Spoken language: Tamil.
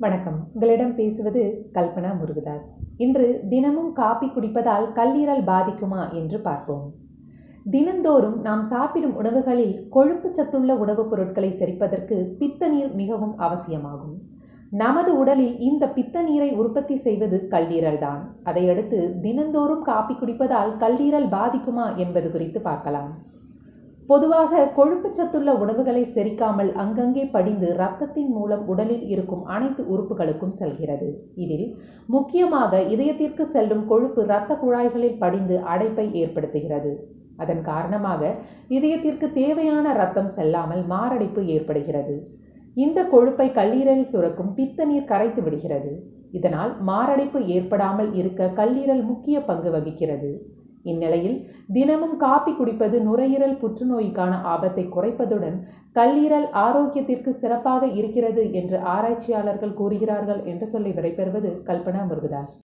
வணக்கம். உங்களிடம் பேசுவது கல்பனா முருகதாஸ். இன்று தினமும் காபி குடிப்பதால் கல்லீரல் பாதிக்குமா என்று பார்ப்போம். தினந்தோறும் நாம் சாப்பிடும் உணவுகளில் கொழுப்பு சத்துள்ள உணவுப் பொருட்களை செரிப்பதற்கு பித்த நீர் மிகவும் அவசியமாகும். நமது உடலில் இந்த பித்த நீரை உற்பத்தி செய்வது கல்லீரல் தான். அதையடுத்து தினந்தோறும் காப்பி குடிப்பதால் கல்லீரல் பாதிக்குமா என்பது குறித்து பார்க்கலாம். பொதுவாக கொழுப்பு சத்துள்ள உணவுகளை செரிக்காமல் அங்கங்கே படிந்து இரத்தத்தின் மூலம் உடலில் இருக்கும் அனைத்து உறுப்புகளுக்கும் செல்கிறது. இதில் முக்கியமாக இதயத்திற்கு செல்லும் கொழுப்பு இரத்த குழாய்களில் படிந்து அடைப்பை ஏற்படுத்துகிறது. அதன் காரணமாக இதயத்திற்கு தேவையான ரத்தம் செல்லாமல் மாரடைப்பு ஏற்படுகிறது. இந்த கொழுப்பை கல்லீரலில் சுரக்கும் பித்த நீர் கரைத்து விடுகிறது. இதனால் மாரடைப்பு ஏற்படாமல் இருக்க கல்லீரல் முக்கிய பங்கு வகிக்கிறது. இந்நிலையில் தினமும் காப்பி குடிப்பது நுரையீரல் புற்றுநோய்க்கான ஆபத்தை குறைப்பதுடன் கல்லீரல் ஆரோக்கியத்திற்கு சிறப்பாக இருக்கிறது என்று ஆராய்ச்சியாளர்கள் கூறுகிறார்கள் என்று சொல்லி விடைபெறுவது கல்பனா முருகதாஸ்.